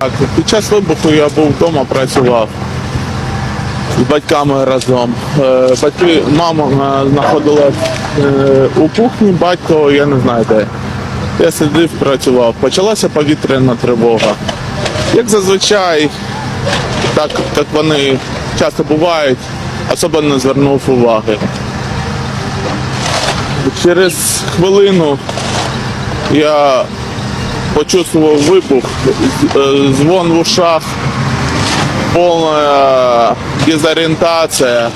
Так, під час вибуху я був вдома, працював з батьками разом. Е, Батьки, мама е, знаходилась е, у кухні, батько я не знаю де. Я сидів, працював. Почалася повітряна тривога. Як зазвичай, так як вони часто бувають, особо не звернув уваги. Через хвилину я почувствовал выбух, э, звон в ушах, полная дезориентация.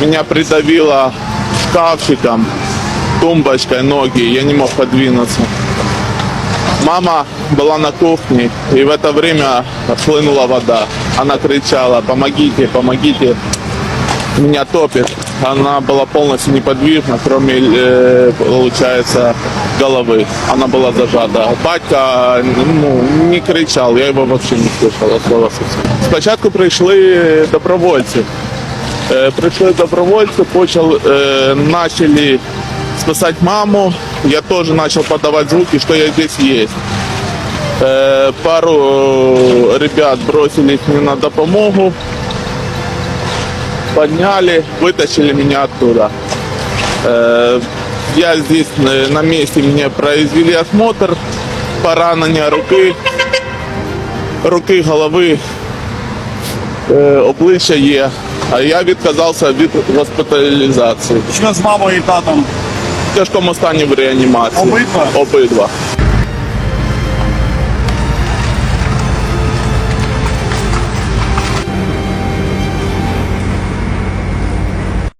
Меня придавило шкафчиком, тумбочкой ноги, я не мог подвинуться. Мама была на кухне, и в это время хлынула вода. Она кричала, помогите, помогите, меня топит. Она была полностью неподвижна, кроме, э, получается, головы. Она была зажата. Батька ну, не кричал, я его вообще не слышал, от слова совсем. Спочатку прийшли добровольці. Е, Прийшли добровольці, почали, е, начали спасать маму. Я тоже начал подавать звуки, что я здесь есть. Е, Пару э, ребят бросились мне на допомогу подняли, вытащили меня оттуда. Э, Я здесь э, на месте мне произвели осмотр, поранення руки, руки, голови, е, обличчя є. А я відказався від госпіталізації. Що з мамою і татом? В тяжкому стані в реанімації. Обидва? Обидва.